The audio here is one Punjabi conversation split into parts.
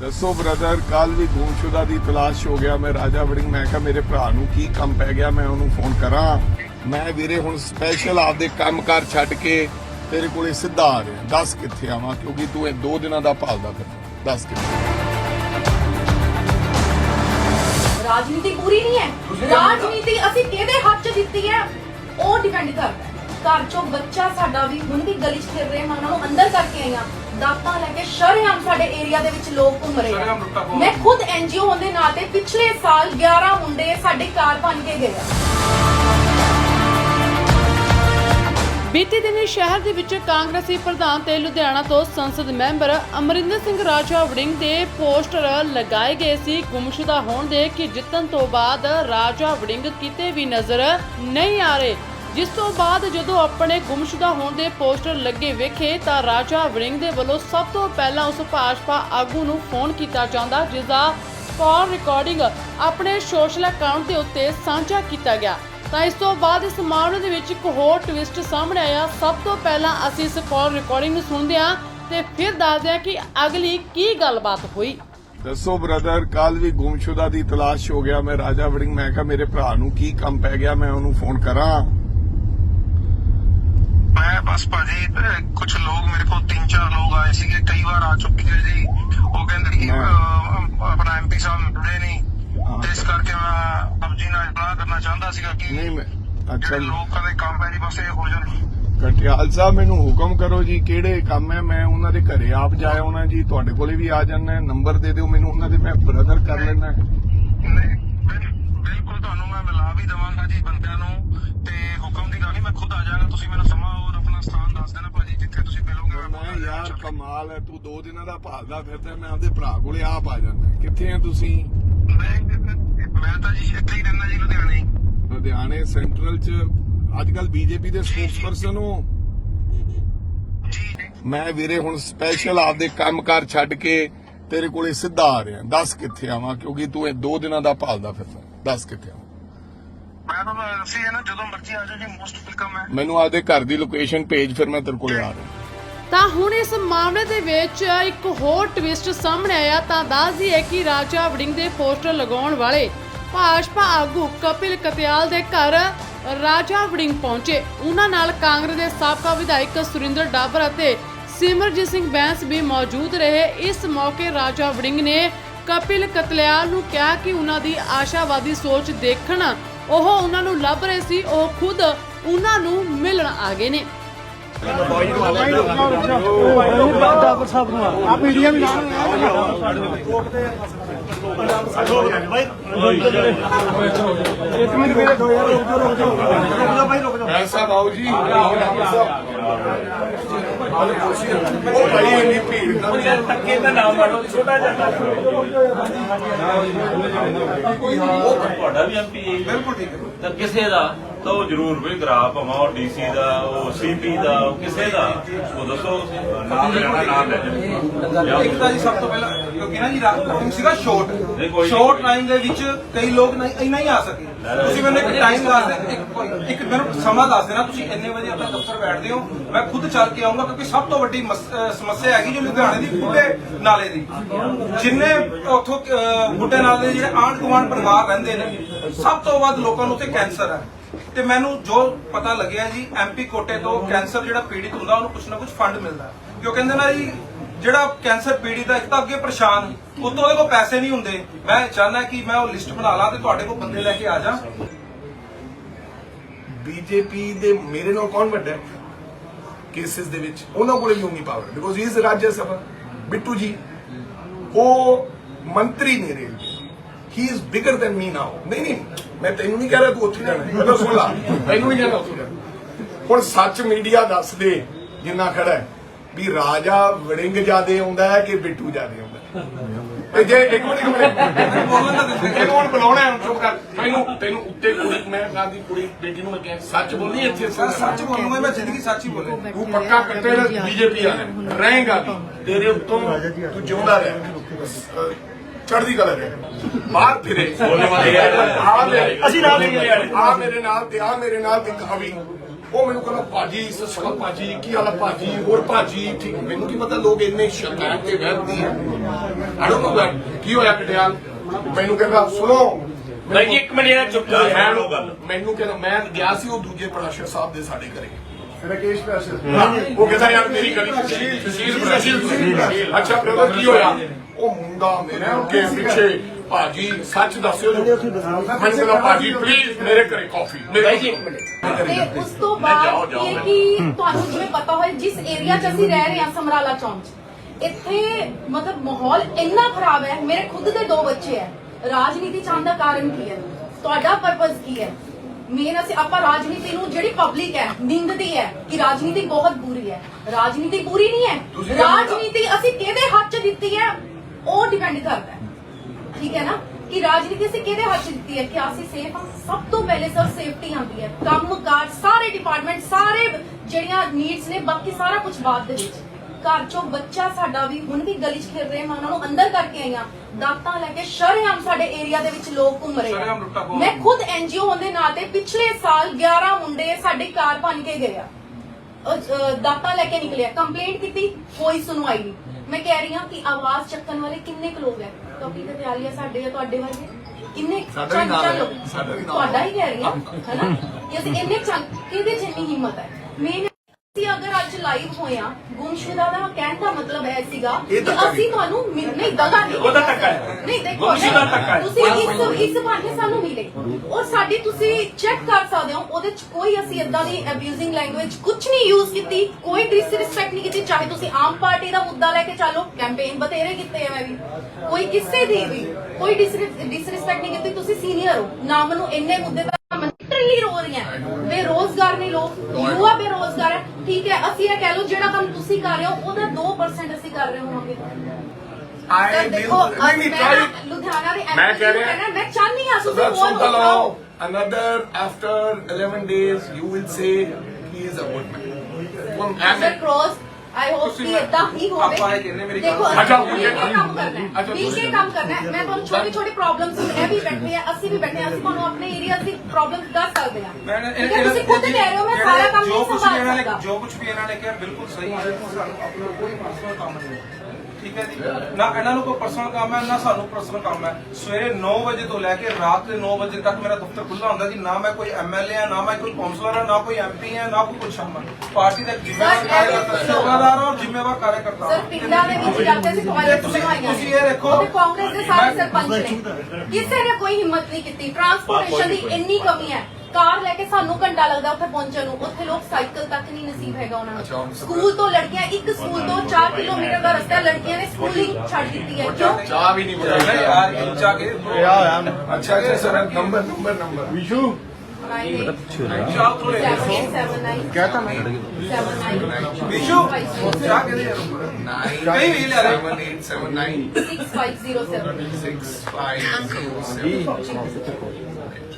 ਦੱਸੋ ਬ੍ਰਦਰ ਕੱਲ ਵੀ ਗੁੰਮਸ਼ੁਦਾ ਦੀ ਤਲਾਸ਼ ਹੋ ਗਿਆ। ਮੈਂ ਰਾਜਾ ਵੜਿੰਗ ਮੈਂ ਕਿਹਾ ਮੇਰੇ ਭਰਾ ਨੂੰ ਕੀ ਕੰਮ ਪੈ ਗਿਆ ਮੈਂ ਉਹਨੂੰ ਫੋਨ ਕਰਾਂ। ਮੈਂ ਵੀਰੇ ਹੁਣ ਸਪੈਸ਼ਲ ਆਪਦੇ ਕੰਮਕਾਰ ਛੱਡ ਕੇ ਤੇਰੇ ਕੋਲੇ ਸਿੱਧਾ ਆ ਰਿਹਾ। ਦੱਸ ਕਿੱਥੇ ਆਵਾਂ ਕਿਉਂਕਿ ਤੂੰ ਇਹ ਦੋ ਦਿਨਾਂ ਦਾ ਭਾਲਦਾ ਫਿਰ ਦੱਸ ਕਿੱਥੇ ਰਾਜਨੀਤੀ ਪੂਰੀ ਨਹੀਂ ਹੈ। ਰਾਜਨੀਤੀ ਅਸੀਂ ਕਿਹਦੇ ਹੱਥ 'ਚ ਦਿੱਤੀ ਹੈ? ਉਹ ਡਿਪੈਂਡ ਕਰਦਾ ਹੈ। ਘਰ ਚੋਂ ਬੱਚਾ ਸਾਡਾ ਵੀ ਹੁਣ ਵੀ ਗਲੀ 'ਚ ਫਿਰ ਰਹੇ ਉਹਨਾਂ ਨੂੰ ਅੰਦਰ ਕਰਕੇ ਆਈਆਂ ਦਾਤਾਂ ਲੈ ਕੇ ਸ਼ਰੇਆਮ ਸਾਡੇ ਏਰੀਆ ਦੇ ਵਿੱਚ ਲੋਕ ਘੁੰਮ ਰਹੇ ਸ਼ਰੇਆਮ ਲੁੱਟਾਂ ਆ। ਮੈਂ ਖੁਦ ਐਨਜੀਓ ਹੋਣ ਦੇ ਨਾਤੇ ਪਿਛਲੇ ਸਾਲ 11 ਮੁੰਡੇ ਸਾਡੇ ਕਾਰ ਬਣ ਕੇ ਗਏ ਆ। ਬੀਤੇ ਦਿਨੀ ਸ਼ਹਿਰ ਦੇ ਵਿੱਚ ਕਾਂਗਰਸੀ ਪ੍ਰਧਾਨ ਤੇ ਲੁਧਿਆਣਾ ਤੋਂ ਸੰਸਦ ਮੈਂਬਰ ਅਮਰਿੰਦਰ ਸਿੰਘ ਰਾਜਾ ਵੜਿੰਗ ਦੇ ਪੋਸਟਰ ਲਗਾਏ ਗਏ ਸੀ ਗੁੰਮਸ਼ੁਦਾ ਹੋਣ ਦੇ ਕਿ ਜਿੱਤਣ ਤੋਂ ਬਾਅਦ ਰਾਜਾ ਵੜਿੰਗ ਕਿਤੇ ਵੀ ਨਜ਼ਰ ਨਹੀਂ ਆ ਰਹੇ। ਜਿਸ ਤੋਂ ਬਾਅਦ ਜਦੋਂ ਆਪਣੇ ਗੁੰਮਸ਼ੁਦਾ ਹੋਣ ਦੇ ਪੋਸਟਰ ਲੱਗੇ ਵੇਖੇ ਤਾਂ ਰਾਜਾ ਵਰਿੰਗ ਦੇ ਵੱਲੋਂ ਸਭ ਤੋਂ ਪਹਿਲਾਂ ਉਸ ਭਾਜਪਾ ਆਗੂ ਨੂੰ ਫੋਨ ਕੀਤਾ ਜਾਂਦਾ, ਜਿਸ ਦਾ ਕਾਲ ਰਿਕਾਰਡਿੰਗ ਆਪਣੇ ਸੋਸ਼ਲ ਅਕਾਊਂਟ ਦੇ ਉੱਤੇ ਸਾਂਝਾ ਕੀਤਾ ਗਿਆ। ਤਾਂ ਇਸ ਤੋਂ ਬਾਅਦ ਇਸ ਮਾਮਲੇ ਦੇ ਵਿੱਚ ਇੱਕ ਹੋਰ ਟਵਿਸਟ ਸਾਹਮਣੇ ਆਇਆ। ਸਭ ਤੋਂ ਪਹਿਲਾਂ ਅਸੀਂ ਇਸ ਕਾਲ ਰਿਕਾਰਡਿੰਗ ਨੂੰ ਸੁਣਦੇ ਹਾਂ ਤੇ ਫਿਰ ਦੱਸਦੇ ਹਾਂ ਕਿ ਅਗਲੀ ਕੀ ਗੱਲਬਾਤ ਹੋਈ। ਦੱਸੋ ਬ੍ਰਦਰ ਕੱਲ ਵੀ ਗੁੰਮਸ਼ੁਦਾ ਦੀ ਤਲਾਸ਼ ਹੋ ਗਿਆ। ਮੈਂ ਰਾਜਾ ਵੜਿੰਗ, ਮੈਂ ਕਿਹਾ ਮੇਰੇ ਭਰਾ ਨੂੰ ਕੀ ਕੰਮ ਪੈ ਗਿਆ, ਮੈਂ ਉਹਨੂੰ ਫੋਨ ਕਰਾਂ। ਮੈਂ ਬਸ ਭਾਜੀ ਕੁਝ ਲੋਕ ਮੇਰੇ ਕੋਲ ਤਿੰਨ ਚਾਰ ਲੋਕ ਆਏ ਸੀਗੇ ਕਈ ਵਾਰ ਆ ਚੁੱਕੇ ਹੈ ਜੀ। ਉਹ ਕਹਿੰਦੇ ਕਿ ਆਪਣਾ ਐਮਪੀ ਸਾਹਿਬ ਮਿਲਦੇ ਨਹੀਂ ਇਸ ਕਰਕੇ ਮੈਂ ਆਪ ਜੀ ਨਾਲ ਇਤਲਾਹ ਕਰਨਾ ਚਾਹੁੰਦਾ ਸੀਗਾ ਕਿ ਨਹੀਂ ਮੈਂ ਅੱਛਾ ਲੋਕਾਂ ਦੇ ਕੰਮ ਹੈ ਜੀ ਬਸ ਇਹ ਹੋ ਜਾਣ ਕਟਿਆਲ ਸਾਹਿਬ ਮੈਨੂੰ ਹੁਕਮ ਕਰੋ ਜੀ ਕਿਹੜੇ ਕੰਮ ਹੈ? ਮੈਂ ਉਹਨਾਂ ਦੇ ਘਰੇ ਆਪ ਜਾਇਆ ਹੋਣਾ ਜੀ ਤੁਹਾਡੇ ਕੋਲੇ ਵੀ ਆ ਜਾਣਾ ਨੰਬਰ ਦੇ ਦਿਓ ਮੈਨੂੰ ਉਹਨਾਂ ਦੇ ਮੈਂ ਬ੍ਰਦਰ ਕਰ ਲੈਣਾ ਨਹੀਂ, ਬਿਲਕੁਲ ਤੁਹਾਨੂੰ ਮੈਂ ਮਿਲਾ ਵੀ ਦਵਾਂਗਾ ਜੀ ਬੰਦਿਆਂ ਨੂੰ ਤੇ ਹੁਕਮ ਦੀ ਗੱਲ ਨਹੀਂ ਮੈਂ ਖੁਦ ਆ ਜਾਵਾਂਗਾ ਤੁਸੀਂ ਮੈਨੂੰ ਸਮਾਂ ਔਰ ਆਪਣਾ ਸਥਾਨ ਦੱਸ ਦੇਣਾ ਭਾਜੀ ਜਿੱਥੇ ਤੁਸੀਂ ਮਿਲੋਗੇ ਮੈਂ ਯਾਰ ਕਮਾਲ ਹੈ ਤੂੰ ਦੋ ਦਿਨਾਂ ਦਾ ਭਾਲਦਾ ਫਿਰਦਾ ਮੈਂ ਆਪਦੇ ਭਰਾ ਕੋਲੇ ਆਪ ਆ ਜਾਣਾ ਕਿੱਥੇ ਆ ਤੁਸੀਂ? ਮੈਂ ਤਾਂ ਜੀ ਇੱਥੇ ਹੀ ਰਹਿਣਾ ਜੀ ਲੁਧਿਆਣੇ। ਲੁਧਿਆਣੇ ਸੈਂਟਰਲ ਚ ਅੱਜ ਕੱਲ ਬੀਜੇਪੀ ਦੇ ਸਪੋਕਸਪਰਸਨ ਹੋ। ਮੈਂ ਵੀਰੇ ਹੁਣ ਸਪੈਸ਼ਲ ਆਪਦੇ ਕੰਮਕਾਰ ਛੱਡ ਕੇ ਤੇਰੇ ਕੋਲੇ ਸਿੱਧਾ ਆ ਰਿਹਾ ਦੱਸ ਕਿੱਥੇ ਆਵਾਂ ਕਿਉਂਕਿ ਤੂੰ ਇਹ ਦੋ ਦਿਨਾਂ ਦਾ ਭਾਲਦਾ ਫਿਰਦਾ ਦੱਸ ਕਿੱਥੇ ਆਵਾਂ। ਮੈਂ ਦੱਸੀ ਹੈ ਨਾ ਜਦੋਂ ਮਰਜ਼ੀ ਆ ਜਾਓ ਜੀ ਮੋਸਟ ਵੈਲਕਮ ਹੈ। ਮੈਨੂੰ ਆਪਦੇ ਘਰ ਦੀ ਲੋਕੇਸ਼ਨ ਭੇਜ ਫਿਰ ਮੈਂ ਤੇਰੇ ਕੋਲੇ ਆ ਰਿਹਾ। ਤਾਂ ਹੁਣ ਇਸ ਮਾਮਲੇ ਦੇ ਵਿੱਚ ਇੱਕ ਹੋਰ ਟਵਿਸਟ ਸਾਹਮਣੇ ਆਇਆ ਤਾਂ ਦੱਸਦੀ ਹੈ ਕਿ ਰਾਜਾ ਵੜਿੰਗ ਦੇ ਪੋਸਟਰ ਲਗਾਉਣ ਵਾਲੇ ਭਾਜਪਾ ਆਗੂ ਕਪਿਲ ਕਤਿਆਲ ਦੇ ਘਰ ਰਾਜਾ ਵੜਿੰਗ ਪਹੁੰਚੇ। ਉਹਨਾਂ ਨਾਲ ਕਾਂਗਰਸ ਦੇ ਸਾਬਕਾ ਵਿਧਾਇਕ ਸੁਰਿੰਦਰ ਡਾਬਰ ਅਤੇ ਸਿਮਰਜੀਤ ਸਿੰਘ ਬੈਂਸ ਵੀ ਮੌਜੂਦ ਰਹੇ। ਇਸ ਮੌਕੇ ਰਾਜਾ ਵੜਿੰਗ ਨੇ ਕਪਿਲ ਕਤਲਿਆਲ ਨੂੰ ਕਿਹਾ ਕਿ ਉਹਨਾਂ ਦੀ ਆਸ਼ਾਵਾਦੀ ਸੋਚ ਦੇਖਣ, ਉਹ ਉਹਨਾਂ ਨੂੰ ਲੱਭ ਰਹੇ ਸੀ, ਉਹ ਖੁਦ ਉਹਨਾਂ ਨੂੰ ਮਿਲਣ ਆ ਗਏ ਨੇ। ਡਾਕਟਰ ਸਾਹਿਬ ਨੂੰ ਆ ਪੀਡੀਐਮ ਵੀ ਇੱਕ ਮਿੰਟ ਵੀਰੇ ਦੋ ਯਾਰ ਰੁਕ ਜਾਓ ਰੁਕ ਜਾਓ ਰੁਕ ਜਾਓ ਜੀ। ਉਹ ਭਾਈ ਇੰਨੀ ਭੀੜ ਨਾ ਧੱਕੇ ਦਾ ਨਾਮ ਮਾਰੋ ਛੋਟਾ ਜਿਹਾ ਤੁਹਾਡਾ ਵੀ ਐਮਪੀ ਬਿਲਕੁਲ ਠੀਕ ਹੈ ਤਾਂ ਕਿਸੇ ਦਾ ਤਾਂ ਉਹ ਜ਼ਰੂਰ ਵੀ ਕਰਾ ਭਾਵੇਂ ਉਹ ਡੀਸੀ ਦਾ ਉਹ ਸੀਪੀ ਦਾ ਉਹ ਕਿਸੇ ਦਾ ਉਹ ਦੱਸੋ ਨਾਮ ਲੈਣਾ ਨਾਮ ਲੈ ਇੱਕ ਤਾਂ ਜੀ ਸਭ ਤੋਂ ਪਹਿਲਾਂ ਕਿਉਂਕਿ ਨਾ ਜੀ ਰਾਊਟਿੰਗ ਸੀਗਾ ਨਹੀਂ, ਸ਼ੋਰਟ ਕੋਈ ਸ਼ੋਰਟ ਟਾਈਮ ਦੇ ਵਿੱਚ ਕਈ ਲੋਕ ਨਹੀਂ ਇੰਨਾ ਹੀ ਆ ਸਕੇ। ਤੁਸੀਂ ਮੈਨੂੰ ਇੱਕ ਟਾਈਮ ਦੱਸ ਦੇ ਇੱਕ ਮੈਨੂੰ ਸਮਾਂ ਦੱਸ ਦੇਣਾ ਤੁਸੀਂ ਇੰਨੇ ਵਜੇ ਆਪਣਾ ਦਫ਼ਤਰ ਬੈਠਦੇ ਹੋ। ਮੈਂ ਖੁਦ ਚੱਲ ਕੇ ਆਉਂਗਾ ਕਿਉਂਕਿ ਸਭ ਤੋਂ ਵੱਡੀ ਮਸ- ਅਹ ਸਮੱਸਿਆ ਹੈਗੀ ਜੋ ਲੁਧਿਆਣੇ ਦੀ ਬੁੱਢੇ ਨਾਲੇ ਦੀ। ਜਿੰਨੇ ਉੱਥੋਂ ਅਹ, ਬੁੱਢੇ ਨਾਲੇ ਦੇ ਜਿਹੜੇ ਆਂਢ ਗੁਆਂਢ ਪਰਿਵਾਰ ਰਹਿੰਦੇ ਨੇ ਸਭ ਤੋਂ ਵੱਧ ਲੋਕਾਂ ਨੂੰ ਉੱਥੇ ਕੈਂਸਰ ਹੈ। ਤੇ ਮੈਨੂੰ ਜੋ ਪਤਾ ਲੱਗਿਆ ਜੀ ਐਮਪੀ ਕੋਟੇ ਤੋਂ ਕੈਂਸਰ ਜਿਹੜਾ ਪੀੜਿਤ ਹੁੰਦਾ ਉਹਨੂੰ ਕੁਛ ਨਾ ਕੁਛ ਫੰਡ ਮਿਲਦਾ ਹੈ। ਕਿਉਂ ਕਹਿੰਦੇ ਨਾ ਜੀ ਜਿਹੜਾ ਕੈਂਸਰ ਪੀੜਿਤ ਹੈ ਇੱਕ ਤਾਂ ਅੱਗੇ ਪਰੇਸ਼ਾਨ ਉਤੋਂ ਉਹਦੇ ਕੋਲ ਪੈਸੇ ਨਹੀਂ ਹੁੰਦੇ। ਮੈਂ ਚਾਹੁੰਦਾ ਕਿ ਮੈਂ ਉਹ ਲਿਸਟ ਬਣਾ ਲਾਂ ਤੇ ਤੁਹਾਡੇ ਕੋਲ ਬੰਦੇ ਲੈ ਕੇ ਆ ਜਾ। ਬੀਜੇਪੀ ਦੇ ਮੇਰੇ ਨਾਲ ਕੌਣ ਵੱਡਾ ਹੈ? ਕੇਸਿਸ ਦੇ ਵਿੱਚ। ਉਹਨਾਂ ਕੋਲੇ ਵੀ ਉਨੀ power because he is Rajya Sabha Bittu ji, ਉਹ ਮੰਤਰੀ ਨੇ ਰਹੇ he is bigger than me now ਨਹੀਂ ਨਹੀਂ, ਮੈਂ ਤੈਨੂੰ ਨਹੀਂ ਕਹਿ ਰਿਹਾ ਤੂੰ ਉੱਥੇ ਜਾਣਾ ਹੈ। ਸੁਣ ਲਾ। ਤੈਨੂੰ ਨਹੀਂ ਜਾਣਾ ਉੱਥੇ ਹੁਣ ਸੱਚ ਮੀਡੀਆ ਦੱਸ ਦੇ ਜਿੰਨਾ ਖੜਾ ਵੀ ਰਾਜਾ ਵੜਿੰਗ ਜਾਦੇ ਆਉਂਦਾ ਹੈ ਕਿ ਬਿੱਟੂ ਜਾਦੇ ਆਉਂਦਾ ਤੇ ਜੇ ਇੱਕ ਮਿੰਟ ਇੱਕ ਮਿੰਟ। ਬੋਲਣ ਇਹਨੂੰ ਹੁਣ ਬੁਲਾਉਣਾ ਹੈ ਚੁੱਪ ਕਰ। ਮੈਨੂੰ ਤੈਨੂੰ ਉੱਤੇ ਕੁੜੀ ਮੈਂ ਕਾਂ ਦੀ ਕੁੜੀ ਬੇਟੀ ਨੂੰ ਮੈਂ ਕਿਹਾ ਸੱਚ ਬੋਲਣੀ ਇੱਥੇ ਸਰ ਸੱਚ ਬੋਲੂੰਗਾ ਮੈਂ ਜ਼ਿੰਦਗੀ ਸੱਚ ਹੀ ਬੋਲੇ। ਤੂੰ ਪੱਕਾ ਕੱਟੇ ਬੀਜੇਪੀ ਆ ਰਹੇਗਾ ਵੀ। ਤੇਰੇ ਉੱਤੋਂ ਤੂੰ ਜਿਉਂਦਾ ਰਹਿ। ਚੜਦੀ ਕਲਾ ਰਹਿ। ਬਾਹਰ ਫਿਰੇ। ਆ। ਮੇਰੇ ਅਸੀਂ ਨਾਲ ਹੀ ਗਏ। ਆ ਮੇਰੇ ਨਾਲ ਤੇ ਆ ਮੇਰੇ ਨਾਲ ਤੇ ਕਵੀ ਉਹ ਮੈਨੂੰ ਕਹਿੰਦਾ ਭਾਜੀ ਸਤਿ ਸ਼੍ਰੀ ਅਕਾਲ ਭਾਜੀ ਕੀ ਹਾਲ ਹੈ ਭਾਜੀ? ਹੋਰ ਭਾਜੀ ਠੀਕ ਮੈਨੂੰ ਕੀ ਪਤਾ ਲੋਕ ਇੰਨੇ ਸ਼ੈਤਾਨ ਤੇ ਵਹਿਮਦੀ ਹੈ ਆਈ ਡੋਨਟ ਨੋ ਦੈਟ ਕੀ ਹੋਇਆ ਕਟਿਆਲ ਮੈਨੂੰ ਕਹਿੰਦਾ ਸੁਣੋ ਜੀ ਇੱਕ ਮਿੰਟ ਯਾਰ ਚੁੱਪ ਕਰੋ ਮੈਂ ਸੁਣੋ ਗੱਲ ਮੈਨੂੰ ਕਹਿੰਦਾ ਮੈਂ ਗਿਆ ਸੀ ਉਹ ਦੂਜੇ ਪ੍ਰਸ਼ਾਸਕ ਸਾਹਿਬ ਦੇ ਸਾਡੇ ਘਰੇ। ਰਕੇਸ਼ ਪੈਸੇ ਉਹ ਕਹਿੰਦਾ ਯਾਰ ਮੇਰੀ ਗਲੀ ਚ ਤਹਿਸੀਲ ਤਹਿਸੀਲ ਅੱਛਾ ਬ੍ਰਦਰ ਕੀ ਹੋਇਆ? ਉਹ ਮੁੰਡਾ ਮੇਰੇ ਅੱਗੇ ਪਿੱਛੇ ਭਾਜੀ ਸੱਚ ਦੱਸਿਓ ਜੀ। ਮੈਨੂੰ ਕਹਿੰਦਾ ਭਾਜੀ ਪਲੀਜ਼ ਮੇਰੇ ਘਰੇ ਕਾਫੀ ਮੇਰੇ ਜੀ ਤੇ ਉਸ ਤੋਂ ਬਾਅਦ ਇਹ ਕਿ ਤੁਹਾਨੂੰ ਜਿਵੇਂ ਪਤਾ ਹੋਏ ਜਿਸ ਏਰੀਆ 'ਚ ਅਸੀਂ ਰਹਿ ਰਹੇ ਹਾਂ ਸਮਰਾਲਾ ਚੌਂਕ 'ਚ ਇੱਥੇ ਮਤਲਬ ਮਾਹੌਲ ਇੰਨਾ ਖਰਾਬ ਹੈ ਮੇਰੇ ਖੁਦ ਦੇ ਦੋ ਬੱਚੇ ਹੈ। ਰਾਜਨੀਤੀ ਚਾਹਣ ਦਾ ਕਾਰਨ ਕੀ ਹੈ? ਤੁਹਾਡਾ ਪਰਪਸ ਕੀ ਹੈ? ਮੇਨ ਅਸੀਂ ਆਪਾਂ ਰਾਜਨੀਤੀ ਨੂੰ ਜਿਹੜੀ ਪਬਲਿਕ ਹੈ ਨਿੰਦਦੀ ਹੈ ਕਿ ਰਾਜਨੀਤੀ ਬਹੁਤ ਬੁਰੀ ਹੈ। ਰਾਜਨੀਤੀ ਬੁਰੀ ਨਹੀਂ ਹੈ। ਰਾਜਨੀਤੀ ਅਸੀਂ ਕਿਹਦੇ ਹੱਥ 'ਚ ਦਿੱਤੀ ਹੈ? ਉਹ ਡਿਪੈਂਡ ਕਰਦਾ ਠੀਕ ਹੈ ਨਾ? ਕਿ ਰਾਜਨੀਤੀ ਅਸੀਂ ਕਿਹਦੇ ਹੱਥ ਦਿੱਤੀ ਹੈ? ਕਿ ਅਸੀਂ ਸੇਫ ਹਾਂ? ਸਭ ਤੋਂ ਪਹਿਲੇ ਸਰ ਸੇਫਟੀ ਆਉਂਦੀ ਹੈ। ਕੰਮ ਕਾਰ ਸਾਰੇ ਡਿਪਾਰਟਮੈਂਟ ਸਾਰੇ ਜਿਹੜੀਆਂ ਨੀਡਸ ਨੇ ਬਾਕੀ ਸਾਰਾ ਕੁਝ ਬਾਅਦ ਦੇ ਵਿੱਚ। ਘਰ ਚੋਂ ਬੱਚਾ ਸਾਡਾ ਵੀ ਹੁਣ ਵੀ ਗਲੀ 'ਚ ਖੇਡ ਰਹੇ ਮੈਂ ਉਹਨਾਂ ਨੂੰ ਅੰਦਰ ਕਰਕੇ ਆਈਆਂ ਦਾਤਾਂ ਲੈ ਕੇ ਸ਼ਰੇਆਮ ਸਾਡੇ ਏਰੀਆ ਦੇ ਵਿੱਚ ਲੋਕ ਘੁੰਮ ਰਹੇ ਸ਼ਰੇਆਮ ਲੁੱਟਾਂ ਖੋਹਾਂ। ਮੈਂ ਖੁਦ ਐਨਜੀਓ ਹੋਣ ਦੇ ਨਾਤੇ ਪਿਛਲੇ ਸਾਲ 11 ਮੁੰਡੇ ਸਾਡੀ ਕਾਰ ਭੰਨ ਕੇ ਗਏ ਆ। ਅਹ, ਦਾਤਾਂ ਲੈ ਕੇ ਨਿਕਲਿਆ ਕੰਪਲੇਂਟ ਕੀਤੀ ਕੋਈ ਸੁਣਵਾਈ ਨਹੀਂ। ਮੈਂ ਕਹਿ ਰਹੀ ਹਾਂ ਕਿ ਆਵਾਜ਼ ਚੱਕਣ ਵਾਲੇ ਕਿੰਨੇ ਕੁ ਲੋਕ ਹੈ ਕਪੀ ਤੇ ਪਿਆਲੀਆ ਸਾਡੇ ਜਾਂ ਤੁਹਾਡੇ ਵਰਗੇ ਕਿੰਨੇ ਸਾਡਾ ਵੀ ਨਾਲ ਹੈ, ਚਲੋ, ਸਾਡਾ ਵੀ ਨਾਲ ਤੁਹਾਡਾ ਹੈ। ਕਹਿ ਰਹੀ ਹਾਂ ਹੈਨਾ ਕਿ ਅਸੀਂ ਇੰਨੇ ਚੰਗ ਕਿਹਦੇ ਚ ਇੰਨੀ ਹਿੰਮਤ ਹੈ ਮੇਨ ਲਾਈਵ ਹੋਏ ਆ। ਗੁੰਮਸ਼ੁਦਾ ਦਾ ਕਹਿਣ ਦਾ ਮਤਲਬ ਹੈ ਸੀਗਾ ਕਿ ਅਸੀਂ ਤੁਹਾਨੂੰ ਮਿਲ- ਨਹੀਂ ਦਗਾ ਨਹੀਂ। ਉਹਦਾ ਧੱਕਾ ਹੈ। ਨਹੀਂ ਦੇਖੋ ਗੁੰਮਸ਼ੁਦਾ ਧੱਕਾ ਹੈ। ਤੁਸੀਂ ਇਸ ਇਸ ਬਹਾਨੇ ਸਾਨੂੰ ਮਿਲੇ। ਔਰ ਸਾਡੀ ਤੁਸੀਂ ਚੈੱਕ ਕਰ ਸਕਦੇ ਹੋ ਉਹਦੇ ਚ ਕੋਈ ਅਸੀਂ ਇਦਾਂ ਦੀ ਅਬਿਊਜ਼ਿੰਗ ਲੈਂਗੁਏਜ ਕੁਝ ਨਹੀਂ ਯੂਜ਼ ਕੀਤੀ ਕੋਈ ਡਿਸਰਿਸਪੈਕਟ ਨਹੀਂ ਕੀਤੀ ਚਾਹੇ ਤੁਸੀਂ ਆਮ ਪਾਰਟੀ ਦਾ ਮੁੱਦਾ ਲੈ ਕੇ ਚੱਲੋ ਕੈਂਪੇਨ ਬਥੇਰੇ ਕੀਤੇ ਆ ਮੈਂ ਵੀ। ਕੋਈ ਕਿਸੇ ਦੀ ਵੀ ਕੋਈ ਡਿਸਰਿਸਪੈਕਟ ਨਹੀਂ ਕੀਤੀ ਤੁਸੀਂ ਸੀਨੀਅਰ ਹੋ। ਨਾ ਮੈਨੂੰ ਇੰਨੇ ਮੁੱਦੇ ਦਾ ਲਿਟਰਲੀ ਰੋ ਰਹੀਆਂ। ਬੇਰੋਜ਼ਗਾਰ ਨੇ ਲੋਕ ਯੁਵਾ ਬੇਰੋਜ਼ਗਾਰ ਹੈ। ਠੀਕ ਹੈ ਅਸੀਂ ਇਹ ਕਹਿ ਲਓ ਜਿਹੜਾ ਕੰਮ ਤੁਸੀਂ ਕਰ ਰਹੇ ਹੋ ਉਹਦਾ 2% ਅਸੀਂ ਕਰ ਰਹੇ ਹੋਵਾਂਗੇ। ਆਏ ਦੇਖੋ ਨਹੀਂ ਨਹੀਂ ਨਾ ਲੁਧਿਆਣਾ ਦੇ ਮੈਂ ਕਹਿ ਰਿਹਾ- ਮੈਂ ਚਾਹਨੀ ਆ ਤੁਸੀਂ Sir, ਹੋ ਲਓ। another after 11 days you will say he is a good man. Sir ਐਵੇਂ ਕ੍ਰੋਸ ਆਈ ਹੋਪ ਤੁਸੀਂ ਕਿ ਮੈਂ- ਇਦਾਂ ਹੀ ਹੋਵੇ। ਆਪਾਂ ਇਹ ਕਹਿੰਦੇ ਮੇਰੀ ਗੱਲ ਦੇਖੋ ਸੁਣੋ। ਅੱਛਾ, ਅਸੀਂ ਮੁਝੇ- ਕੰਮ ਕਰਨਾ ਹੈ। ਅੱਛਾ, ਵੀ ਤੁਸੀਂ- ਕੇ ਕੰਮ ਕਰਨਾ ਹੈ। ਮੈਂ ਤੁਹਾਨੂੰ ਛੋਟੀ ਛੋਟੀ ਪ੍ਰੋਬਲਮਸ ਇਹ ਵੀ ਬੈਠੇ ਆ ਅਸੀਂ ਵੀ ਬੈਠੇ ਆ ਅਸੀਂ ਤੁਹਾਨੂੰ ਆਪਣੇ ਏਰੀਆ ਦੀ ਪ੍ਰੋਬਲਮ ਦੱਸ ਸਕਦੇ ਹਾਂ। ਮੈਂ ਨਾ- ਠੀਕ ਹੈ ਤੁਸੀਂ ਖੁਦ ਕਹਿ ਰਹੇ ਹੋ ਮੈਂ ਸਾਰਾ ਕੰਮ ਜੋ ਨਹੀਂ ਕੁਝ ਵੀ ਸੰਭਾਲ ਇਹਨਾਂ ਨੇ ਸਕਦਾ। ਜੋ ਕੁਝ ਵੀ ਇਹਨਾਂ ਨੇ ਕਿਹਾ ਬਿਲਕੁਲ ਸਹੀ ਹੈ। ਸਾਨੂੰ ਆਪਣਾ ਕੋਈ ਪਰਸਨਲ ਕੰਮ ਨਹੀਂ ਹੈ। ਠੀਕ ਹੈ ਜੀ? ਨਾ ਇਹਨਾਂ ਨੂੰ ਕੋਈ ਪਰਸਨਲ ਕੰਮ ਹੈ ਨਾ ਸਾਨੂੰ ਪਰਸਨਲ ਕੰਮ ਹੈ। ਸਵੇਰੇ 9 ਵਜੇ ਤੋਂ ਲੈ ਕੇ ਰਾਤ ਦੇ 9 ਵਜੇ ਤੱਕ ਮੇਰਾ ਦਫ਼ਤਰ ਖੁੱਲਾ ਹੁੰਦਾ ਜੀ। ਨਾ ਮੈਂ ਕੋਈ ਐਮਐਲਏ ਆ ਨਾ ਮੈਂ ਕੋਈ ਕਾਉਂਸਲਰ ਆ ਨਾ ਕੋਈ ਐਮਪੀ ਆ ਨਾ ਕੋਈ ਕੁਛ ਹਾਂ। ਪਾਰਟੀ ਦਾ ਜ਼ਿੰਮੇਵਾਰ ਕਾਰਜਕਰਤਾ ਸੇਵਾਦਾਰ ਔਰ ਜ਼ਿੰਮੇਵਾਰ ਕਾਰਜਕਰਤਾ ਸਰ ਪਿੰਡਾਂ ਦੇ ਵਿੱਚ ਜਾ ਕੇ ਅਸੀਂ ਟਾਇਲਟ ਤੁਸੀਂ- ਬਣਵਾਈਆਂ ਤੁਸੀਂ ਇਹ ਦੇਖੋ। ਉਹਦੇ ਕਾਂਗਰਸ ਦੇ ਸਾਰੇ ਸਰਪੰਚ ਨੇ। ਕਿਸੇ ਨੇ ਕੋਈ ਹਿੰਮਤ ਨਹੀਂ ਕੀਤੀ। ਟਰਾਂਸਪੋਰਟੇਸ਼ਨ ਦੀ ਇੰਨੀ ਕਮੀ ਹੈ। ਕਾਰ ਲੈ ਕੇ ਸਾਨੂੰ ਘੰਟਾ ਲੱਗਦਾ ਉੱਥੇ ਪਹੁੰਚਣ ਨੂੰ। ਉੱਥੇ ਲੋਕ ਸਾਈਕਲ ਤੱਕ ਨਹੀਂ ਨਸੀਬ ਹੈਗਾ ਉਹਨਾਂ ਅੱਛਾ, ਨੂੰ ਸਕੂਲ ਤੋਂ ਲੜਕੀਆਂ ਇੱਕ ਸਕੂਲ ਤੋਂ 4 ਕਿਲੋਮੀਟਰ ਦਾ ਰਸਤਾ ਹੈ, ਲੜਕੀਆਂ ਨੇ ਸਕੂਲਿੰਗ ਛੱਡ ਦਿੱਤੀ ਹੈ। ਕਿਉਂ? ਚਾਹ ਵੀ ਨਹੀਂ ਬੁਲਾਈ ਯਾਰ ਇੱਚਾ ਕੇ ਅੱਛਾ ਅੱਛਾ ਸਰ ਨੰਬਰ ਨੰਬਰ ਨੰਬਰ। ਵਿਸ਼ੂ। ਚਾਹ ਥੋੜੇ ਕਹਤਾ ਮੈਂ। ਵਿਸ਼ੂ ਚਾਹ ਕੇ ਦੇ ਯਾਰ ਕਈ ਵੀ ਲਿਆ ਰਹੇ। 7879 6507 6507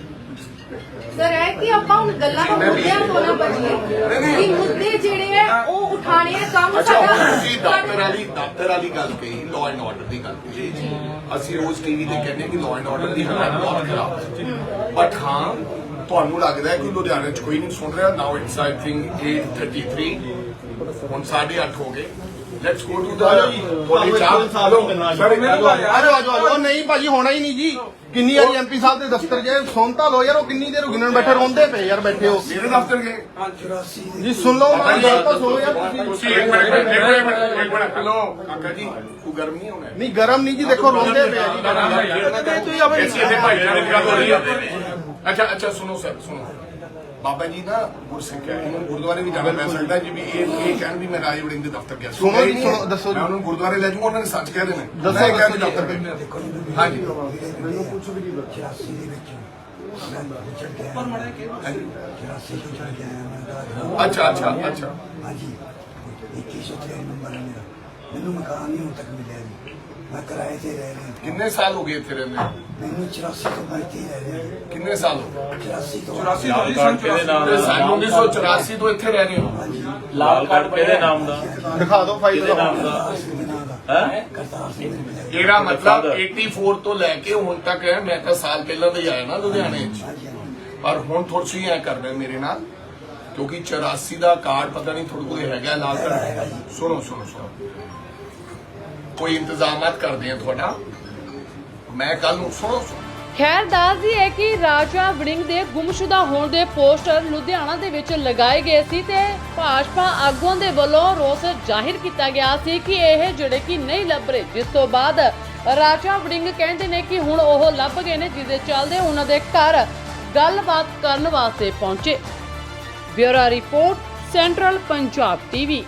ਸਰ ਇਹ ਕਿ ਆਪਾਂ ਹੁਣ ਗੱਲਾਂ ਤੋਂ ਮੁੱਦਿਆਂ ਤੋਂ ਨਾ ਬਚੀਏ। ਕਿ ਮੁੱਦੇ ਜਿਹੜੇ ਆ ਉਹ ਉਠਾਣੇ ਆ ਕੰਮ ਅੱਛਾ ਸਾਡਾ ਹੁਣ ਤੁਸੀਂ ਡਾਕਟਰ ਵਾਲੀ ਡਾਕਟਰ ਵਾਲੀ ਗੱਲ ਕਹੀ ਲਾਅ ਐਂਡ ਆਰਡਰ ਦੀ ਗੱਲ ਕਹੀ। ਅਸੀਂ ਰੋਜ਼ ਟੀਵੀ ਤੇ ਕਹਿੰਦੇ ਹਾਂ ਕਿ ਲਾਅ ਐਂਡ ਆਰਡਰ ਦੀ ਹਾਲਤ ਬਹੁਤ ਖਰਾਬ ਹੈ ਬਟ ਹਾਂ ਤੁਹਾਨੂੰ ਲੱਗਦਾ ਹੈ ਕਿ ਲੁਧਿਆਣੇ 'ਚ ਕੋਈ ਨਹੀਂ ਸੁਣ ਰਿਹਾ ਨਾਓ ਇਟਸ ਆਈ ਥਿੰਕ 8:33 ਹੁਣ 8:30 ਹੋ ਗਏ। ਲੈਟਸ ਗੋ ਟੂ ਦਾ ਤੁਹਾਡੀ ਚਾਹ। ਸਰ ਮੈਨੂੰ ਤਾਂ ਯਾਰ ਆਜੋ ਆਜੋ ਆਜੋ। ਨਹੀਂ ਭਾਜੀ ਹੋਣਾ ਹੀ ਨਹੀਂ ਜੀ। ਕਿੰਨੀ ਵਾਰੀ ਐਮਪੀ ਸਾਹਿਬ ਦੇ ਦਫ਼ਤਰ ਗਏ? ਸੁਣ ਤਾਂ ਲੋ ਯਾਰ ਉਹ ਕਿੰਨੀ ਦੇਰ ਗਿਣਨ ਬੈਠੇ ਰੋਂਦੇ ਪਏ ਯਾਰ ਬੈਠੇ ਹੋ ਮੇਰੇ ਦਫ਼ਤਰ ਗਏ। ਜੀ ਸੁਣ ਲਓ ਮੈਂ ਗੱਲ ਤਾਂ ਸੁਣੋ ਯਾਰ ਤੁਸੀਂ। ਇੱਕ ਮਿੰਟ ਇੱਕ ਮਿੰਟ ਇੱਕ ਮਿੰਟ ਇੱਕ ਮਿੰਟ। ਹੈਲੋ ਕਾਕਾ ਜੀ ਤੂੰ ਗਰਮ ਨਹੀਂ ਹੋਣਾ। ਨਹੀਂ ਗਰਮ ਨਹੀਂ ਜੀ ਦੇਖੋ ਰੋਂਦੇ ਪਏ ਆ ਜੀ। ਤੁਸੀਂ ਆਪਣੇ ਗੱਲ ਹੋ ਰਹੀ ਹੈ। ਅੱਛਾ ਅੱਛਾ ਸੁਣੋ ਸਰ ਸੁਣੋ। ਬਾਬਾ ਜੀ ਨਾ ਗੁਰਸਿੱਖ ਹੈ ਇਹਨਾਂ ਨੂੰ ਗੁਰਦੁਆਰੇ ਵੀ ਜਾਣਾ ਪੈ ਸਕਦਾ ਹੈ ਜਿਵੇਂ ਇਹ ਇਹ ਕਹਿਣ ਵੀ ਮੈਂ ਰਾਜੇ ਵੜਿੰਗ ਦੇ ਦਫ਼ਤਰ ਗਿਆ ਸੀ। ਸੁਣੋ ਜੀ। ਸੁਣੋ, ਦੱਸੋ ਜੀ। ਮੈਂ ਉਹਨਾਂ ਗੁਰਦੁਆਰੇ ਲੈ ਜਾਊਂਗਾ ਉਹਨਾਂ ਨੇ ਸੱਚ ਕਹਿ ਦੇਣਾ। ਦੱਸੋ, ਮੈਂ ਕਹਿ ਦਫ਼ਤਰ ਜੀ। ਗਏ ਹਾਂਜੀ। ਮੈਨੂੰ ਕੁਝ ਵੀ ਨਹੀਂ ਬਚਿਆ ਪਰ ਮੜੇ ਕੇ ਅੱਛਾ ਅੱਛਾ ਅੱਛਾ। ਹਾਂਜੀ। 2103 ਨੰਬਰ ਹੈ ਮੇਰਾ ਮੈਨੂੰ ਮਕਾਨ ਨਹੀਂ ਹੁਣ ਤੱਕ ਮਿਲਿਆ ਜੀ। ਮੈਂ ਕਿਰਾਏ ਤੇ ਰਹਿ ਰਿਹਾ। ਕਿੰਨੇ ਸਾਲ ਹੋ ਗਏ ਇੱਥੇ ਰਹਿੰਦੇ ਮੈਨੂੰ 84 ਤੋਂ ਮੈਂ ਇੱਥੇ ਹੀ ਰਹਿ ਰਿਹਾ ਕਿੰਨੇ ਸਾਲ ਹੋ ਗਏ? 84 ਤੋਂ 84 ਲਾਲ ਕਾਰਡ ਕਿਹਦੇ ਨਾਮ ਤੇ ਦਾ? ਸਾਲ 1984 ਤੋਂ ਇੱਥੇ ਰਹਿ ਰਹੇ ਹੋ? ਲਾਲ ਕਾਰਡ ਕਿਹਦੇ ਨਾਮ ਦਾ? ਦਿਖਾ ਦਿਓ ਫਾਈਲ ਕਿਹਦੇ ਨਾਮ ਦਾ? ਕਰਤਾਰ ਸਿੰਘ ਦੇ ਨਾਂ ਦਾ। ਹੈ? ਕਰਤਾਰ ਸਿੰਘ ਦੇ ਇਹਦਾ ਮਤਲਬ Father. 84 ਤੋਂ ਲੈ ਕੇ ਹੁਣ ਤੱਕ ਹੈ ਮੈਂ ਤਾਂ ਸਾਲ ਪਹਿਲਾਂ ਦਾ ਹੀ ਆਇਆ ਨਾ ਲੁਧਿਆਣੇ 'ਚ। ਹਾਂਜੀ ਹਾਂਜੀ। ਪਰ ਹੁਣ ਤੁਸੀਂ ਐ ਕਰ ਰਹੇ ਮੇਰੇ ਨਾਲ ਕਿਉਂਕਿ 84 ਦਾ ਕਾਰਡ ਪਤਾ ਨਹੀਂ ਤੁਹਾਡੇ ਕੋਲ ਹੈਗਾ ਲਾਲ ਕਰ ਸੁਣੋ ਸੁਣੋ ਸੁਣੋ। ਕੋਈ ਇੰਤਜ਼ਾਮਾਤ ਕਰਦੇ ਆ ਤੁਹਾਡਾ। ਮੈਂ ਕੱਲ ਨੂੰ ਸੁਣੋ ਖੈਰ ਦੱਸਦੀ ਹੈ ਕਿ ਰਾਜਾ ਵੜਿੰਗ ਦੇ ਗੁੰਮਸ਼ੁਦਾ ਹੋਣ ਦੇ ਪੋਸਟਰ ਲੁਧਿਆਣਾ ਦੇ ਵਿੱਚ ਲਗਾਏ ਗਏ ਸੀ ਤੇ ਭਾਜਪਾ ਆਗੂਆਂ ਦੇ ਵੱਲੋਂ ਰੋਸ ਜ਼ਾਹਿਰ ਕੀਤਾ ਗਿਆ ਸੀ ਕਿ ਇਹ ਜਿਹੜੇ ਕਿ ਨਹੀਂ ਲੱਭ ਰਹੇ, ਜਿਸ ਤੋਂ ਬਾਅਦ ਰਾਜਾ ਵੜਿੰਗ ਕਹਿੰਦੇ ਨੇ ਕਿ ਹੁਣ ਉਹ ਲੱਭ ਗਏ ਨੇ ਜਿਹਦੇ ਚੱਲਦੇ ਉਹਨਾਂ ਦੇ ਘਰ ਗੱਲਬਾਤ ਕਰਨ ਵਾਸਤੇ ਪਹੁੰਚੇ। Bureau report, central Punjab TV.